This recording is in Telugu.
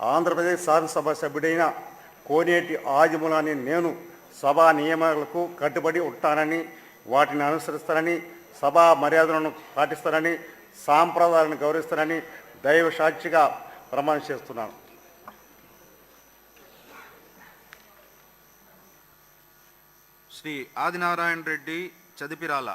ఆంధ్రప్రదేశ్ శాసనసభ సభ్యుడైన కోనేటి ఆదిమూలాన్ని నేను సభా నియమాలకు కట్టుబడి ఉంటానని వాటిని అనుసరిస్తానని సభా మర్యాదలను పాటిస్తానని సాంప్రదాయాలను గౌరవిస్తానని దైవ సాక్షిగా ప్రమాణం చేస్తున్నాను. శ్రీ ఆదినారాయణ రెడ్డి చదిపిరాల.